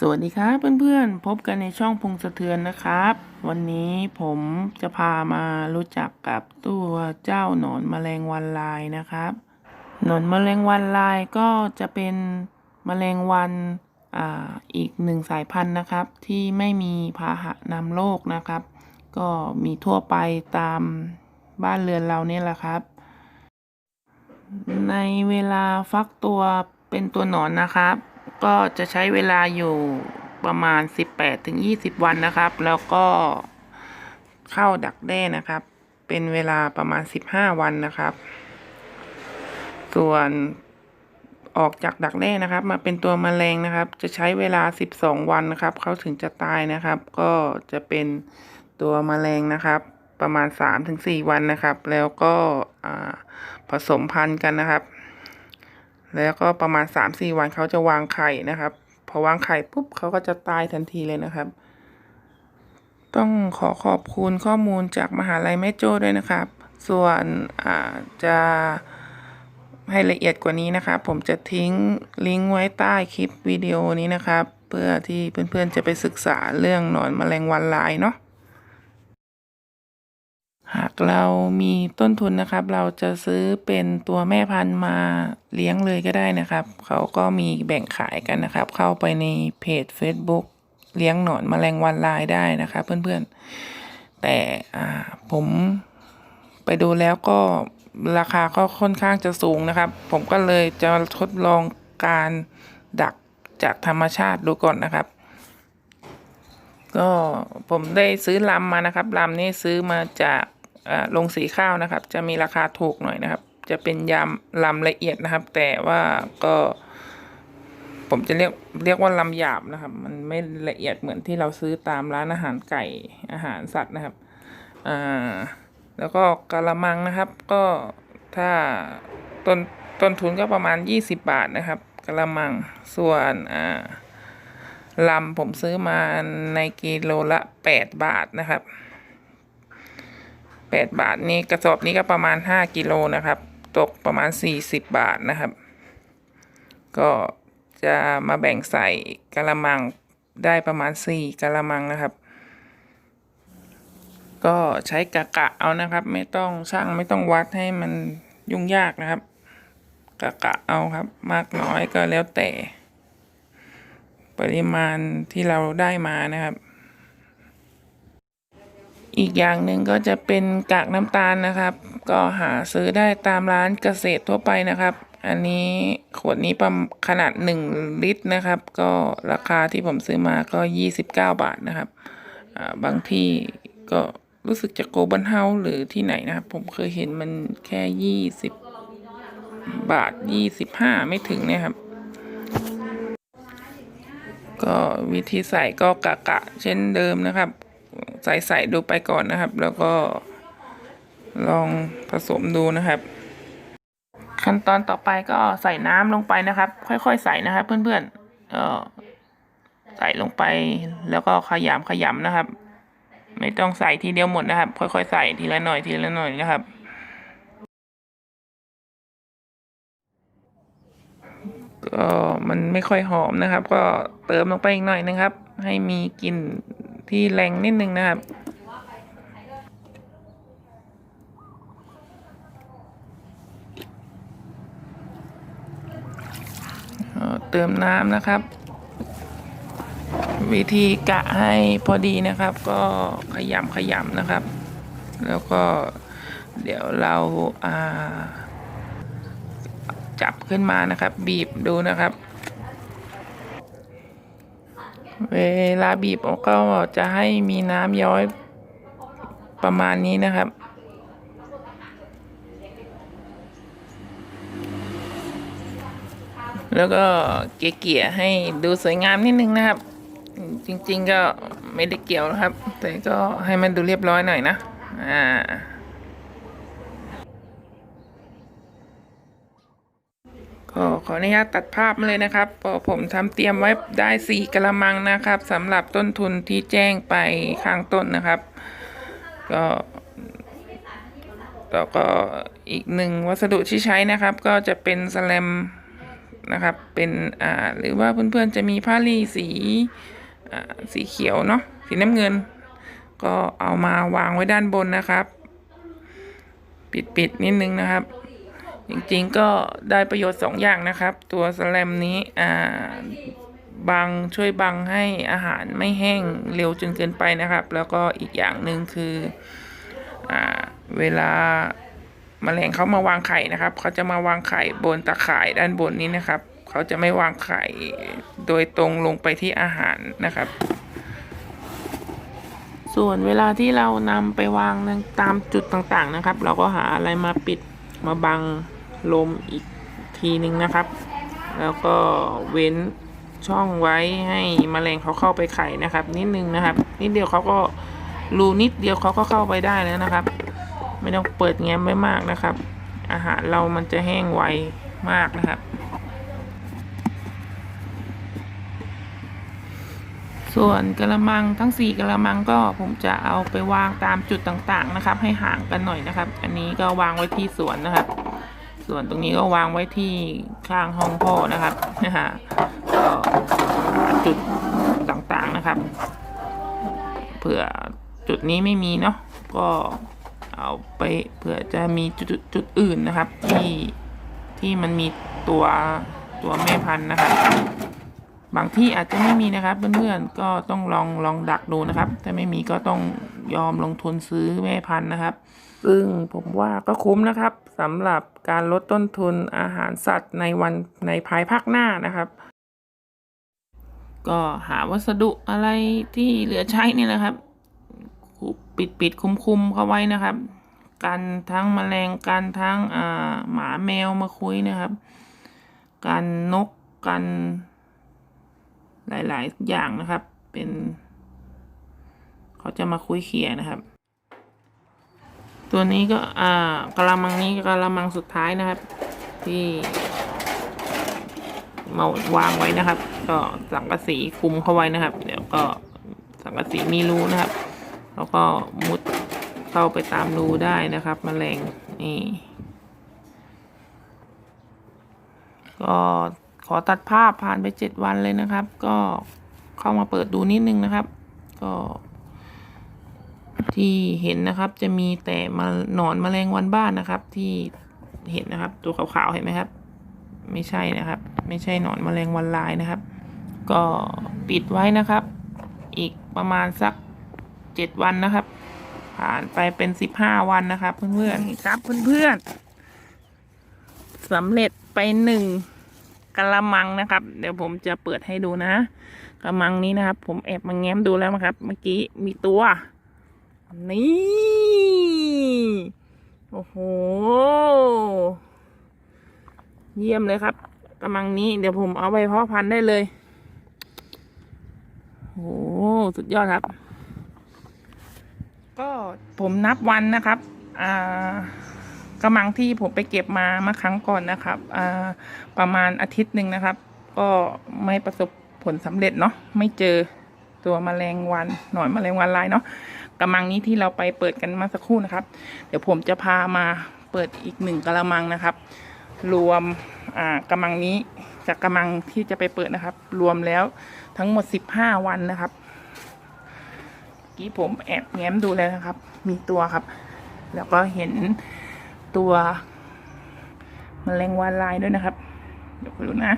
สวัสดีครับเพื่อนๆ พบกันในช่องพงสะเทือนนะครับ วันนี้ผมจะพามารู้จักกับตัวเจ้าหนอนแมลงวันลายนะครับ หนอนแมลงวันลายก็จะเป็นแมลงวันออีกหนึ่งสายพันธุ์นะครับ ที่ไม่มีพาหะนำโรคนะครับ ก็มีทั่วไปตามบ้านเรือนเราเนี่ยแหละครับ ในเวลาฟักตัวเป็นตัวหนอนนะครับ ก็จะใช้เวลาอยู่ประมาณ 18ถึง20 วันนะครับ แล้วก็เข้าดักแด้นะครับ เป็นเวลาประมาณ 15 วันนะครับ ส่วนออกจากดักแด้นะครับ มาเป็นตัวแมลงนะครับ จะใช้เวลา 12 วันนะครับ เขาถึงจะตายนะครับ ก็จะเป็นตัวแมลงนะครับ ประมาณ 3-4 วันนะครับ แล้วก็ผสมพันธุ์กันนะครับ แล้วก็ประมาณ 3-4 วันเขาจะวางไข่นะครับ พอวางไข่ปุ๊บเขาก็จะตายทันทีเลยนะครับ ต้องขอขอบคุณข้อมูลจากมหาลัยแม่โจ้ด้วยนะครับ ส่วนจะให้ละเอียดกว่านี้นะครับ ผมจะทิ้งลิงก์ไว้ใต้คลิปวิดีโอนี้นะครับ เพื่อที่เพื่อนๆจะไปศึกษาเรื่องหนอนแมลงวันลายเนาะ เรามีต้นทุนนะครับ เราจะซื้อเป็นตัวแม่พันธุ์มาเลี้ยงเลยก็ได้นะครับ เขาก็มีแบ่งขายกันนะครับ เข้าไปในเพจ Facebook เลี้ยงหนอนแมลงวันลายได้นะครับ เพื่อนๆ แต่ผมไปดูแล้วก็ราคาก็ค่อนข้างจะสูงนะครับ ผมก็เลยจะทดลองการดักจากธรรมชาติดูก่อนนะครับ ก็ผมได้ซื้อลำมานะครับลำนี้ซื้อมาจาก อ่าโรงสีข้าวนะครับ จะมีราคาถูกหน่อยนะครับ จะเป็นยำลำละเอียดนะครับ แต่ว่าก็ผมจะเรียกเรียกว่าลำหยาบนะครับ มันไม่ละเอียดเหมือนที่เราซื้อตามร้านอาหารไก่อาหารสัตว์นะครับอ่าแล้วก็กะละมังนะครับ ก็ถ้าต้นต้นทุนก็ประมาณ 20 บาทนะครับกะละมังส่วนอ่าลำผมซื้อมาในกิโลละแปดบาทนะครับ แปดบาทนี่กระสอบนี้ก็ประมาณห้ากิโลนะครับ ตกประมาณสี่สิบาทนะครับ ก็จะมาแบ่งใส่กะละมังได้ประมาณสี่กะละมังนะครับ ก็ใช้กะกะเอานะครับ ไม่ต้องช่างไม่ต้องวัดให้มันยุ่งยากนะครับกะกะเอาครับ มากน้อยก็แล้วแต่ ปริมาณที่เราได้มานะครับ อีกอย่างหนึ่งก็จะเป็นกากน้ำตาลนะครับ ก็หาซื้อได้ตามร้านเกษตรทั่วไปนะครับ อันนี้ขวดนี้ประมาณขนาด 1 ลิตรนะครับ ก็ราคาที่ผมซื้อมาก็ 29 บาทนะครับบางที่ก็รู้สึกจะโกบอลเฮาหรือที่ไหนนะครับ ผมเคยเห็นมันแค่ 20 บาท 25 ไม่ถึงนะครับ ก็วิธีใส่ก็กะกะเช่นเดิมนะครับ ใส่ใส่ดูไปก่อนนะครับ แล้วก็ลองผสมดูนะครับ ขั้นตอนต่อไปก็ใส่น้ำลงไปนะครับ ค่อยๆใส่นะครับเพื่อนๆก็ใส่ลงไปแล้วก็ขยำขยำนะครับ ไม่ต้องใส่ทีเดียวหมดนะครับ ค่อยๆใส่ทีละหน่อยทีละหน่อยนะครับ ก็มันไม่ค่อยหอมนะครับ ก็เติมลงไปอีกหน่อยนะครับ ให้มีกลิ่น ที่แรงนิดนึงนะครับ เติมน้ำนะครับ วิธีกะให้พอดีนะครับ ก็ขยำขยำนะครับ แล้วก็เดี๋ยวเราาจับขึ้นมานะครับ บีบดูนะครับ เวลาบีบก็จะให้มีน้ำย้อยประมาณนี้นะครับ แล้วก็เกี่ยๆให้ดูสวยงามนิดนึงนะครับ จริงๆก็ไม่ได้เกี่ยวนะครับ แต่ก็ให้มันดูเรียบร้อยหน่อยนะ อ่า ก็ขออนุญาตตัดภาพมาเลยนะครับพราะผมทำเตรียมไว้ได้สี่กระมังนะครับสำหรับต้นทุนที่แจ้งไปข้างต้นนะครับ ก็แล้วก็อีกหนึ่งวัสดุที่ใช้นะครับ ก็จะเป็นสแลมนะครับเป็นอ่าหรือว่าเพื่อนๆจะมีผ้าลีสีอ่าสีเขียวเนาะสีน้ำเงิน ก็เอามาวางไว้ด้านบนนะครับ ปิดๆนิดนึงนะครับ จริงๆก็ได้ประโยชน์สองอย่างนะครับ ตัวสแลมนี้อ่าบังช่วยบังให้อาหารไม่แห้งเร็วจนเกินไปนะครับ แล้วก็อีกอย่างหนึ่งคืออ่าเวลาแมลงเขามาวางไข่นะครับเขาจะมาวางไข่บนตะข่ายด้านบนนี้นะครับเขาจะไม่วางไข่โดยตรงลงไปที่อาหารนะครับ ส่วนเวลาที่เรานำไปวางตามจุดต่างๆนะครับ เราก็หาอะไรมาปิดมาบัง ลมอีกทีหนึ่งนะครับ แล้วก็เว้นช่องไว้ให้แมลงเขาเข้าไปไข่นะครับ นิดนึงนะครับ นิดเดียวเขาก็รูนิดเดียวเขาก็เข้าไปได้แล้วนะครับ ไม่ต้องเปิดแง้มไว้มากนะครับ อาหารเรามันจะแห้งไวมากนะครับ ส่วนกระมังทั้ง 4กระมังก็ผมจะเอาไปวางตามจุดต่างๆนะครับ ให้ห่างกันหน่อยนะครับ อันนี้ก็วางไว้ที่สวนนะครับ ส่วนตรงนี้ก็วางไว้ที่ข้างห้องพ่อนะครับนะฮะก็จุดต่างๆนะครับ เผื่อจุดนี้ไม่มีเนาะก็เอาไปเผื่อจะมีจุดจุดอื่นนะครับ ที่ที่มันมีตัวตัวแม่พันธุ์นะครับ บางที่อาจจะไม่มีนะครับเพื่อนๆก็ต้องลองลองดักดูนะครับ ถ้าไม่มีก็ต้อง ยอมลงทุนซื้อแม่พันธุ์นะครับ ซึ่งผมว่าก็คุ้มนะครับสำหรับการลดต้นทุนอาหารสัตว์ในวันในภายภาคหน้านะครับ ก็หาวัสดุอะไรที่เหลือใช้นี่แหละครับปิดปิดคุมคุมเข้าไว้นะครับกันทั้งแมลงกันทั้งหมาแมวมาคุยนะครับ กันนกกันหลาย ๆ อย่างนะครับเป็น เขาจะมาคุยเขี่ยนะครับ ตัวนี้ก็อ่ากระมังนี้กระมังสุดท้ายนะครับ ที่มาวางไว้นะครับ ก็สังกะสีคุมเข้าไว้นะครับ เดี๋ยวก็สังกะสีมีรูนะครับ แล้วก็มุดเข้าไปตามรูได้นะครับแมลงนี่ก็ขอตัดภาพผ่านไปเจ็ดวันเลยนะครับ ก็เข้ามาเปิดดูนิดนึงนะครับ ก็ ที่เห็นนะครับจะมีแต่มาหนอนแมลงวันบ้านนะครับ ที่เห็นนะครับ ตัวขาวๆเห็นไหมครับ ไม่ใช่นะครับ ไม่ใช่หนอนแมลงวันลายนะครับ ก็ปิดไว้นะครับ อีกประมาณสักเจ็ดวันนะครับ ผ่านไปเป็นสิบห้าวันนะครับ เพื่อนๆครับเพื่อนๆสำเร็จไปหนึ่งกะละมังนะครับ เดี๋ยวผมจะเปิดให้ดูนะกะละมังนี้นะครับ ผมแอบมาแง้มดูแล้วนะครับ เมื่อกี้มีตัว นี่ โอ้โห เยี่ยมเลยครับกะละมังนี้เดี๋ยวผมเอาไปเพาะพันธุ์ได้เลยโอ้โหสุดยอดครับ ก็ผมนับวันนะครับ อ่ากระมังที่ผมไปเก็บมาเมื่อครั้งก่อนนะครับ อ่า ประมาณอาทิตย์หนึ่งนะครับ ก็ไม่ประสบผลสำเร็จเนาะ ไม่เจอ ตัวแมลงวันหนอนแมลงวันลายเนาะกระมังนี้ที่เราไปเปิดกันมาสักครู่นะครับ เดี๋ยวผมจะพามาเปิดอีกหนึ่งกระมังนะครับ รวมอ่ากระมังนี้จากกระมังที่จะไปเปิดนะครับ รวมแล้วทั้งหมดสิบห้าวันนะครับกี้ผมแอบแง้มดูแล้วนะครับ มีตัวครับ แล้วก็เห็นตัวมแมลงวันลายด้วยนะครับ เดี๋ยวไปดูนะ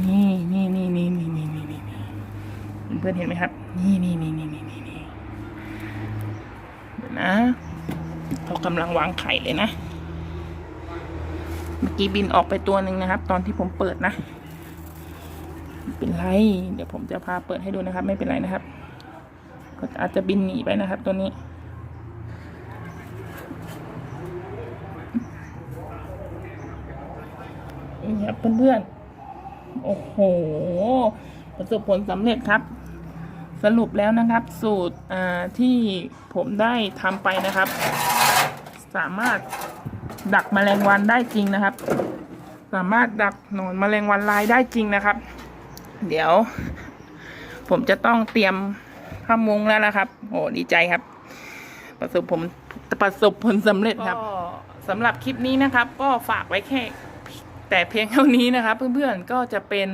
นี่นี่นี่นี่นี่นี่นี่นี่นี่เพื่อนเห็นไหมครับ นี่นี่นี่นี่นี่นี่นี่นะเขากำลังวางไข่เลยนะ เมื่อกี้บินออกไปตัวหนึ่งนะครับ ตอนที่ผมเปิดนะไม่เป็นไร เดี๋ยวผมจะพาเปิดให้ดูนะครับ ไม่เป็นไรนะครับ ก็อาจจะบินหนีไปนะครับ ตัวนี้นี่ครับเพื่อนๆ โอ้โห ประสบผลสำเร็จครับ สรุปแล้วนะครับ สูตรอ่าที่ผมได้ทำไปนะครับ สามารถดักแมลงวันได้จริงนะครับ สามารถดักหนอนแมลงวันลายได้จริงนะครับ เดี๋ยว ผมจะต้องเตรียมผ้ามุงแล้วนะครับ โอ้ดีใจครับ ประสบผมประสบผลสำเร็จครับก็สำหรับคลิปนี้นะครับ ก็ฝากไว้แค่ แต่เพียงเท่านี้นะครับเพื่อนๆก็จะเป็น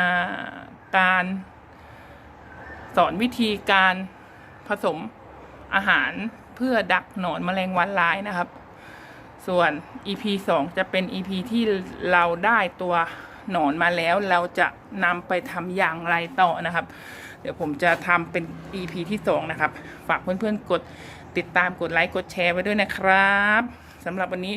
าการสอนวิธีการผสมอาหารเพื่อดักหนอนแมลงวันลายนะครับ ส่วน EP 2 จะเป็น EP ที่เราได้ตัวหนอนมาแล้ว เราจะนำไปทำอย่างไรต่อนะครับ เดี๋ยวผมจะทำเป็น EP ที่ 2 นะครับ ฝากเพื่อนๆกดติดตามกดไลค์กดแชร์ไว้ด้วยนะครับสำหรับวันนี้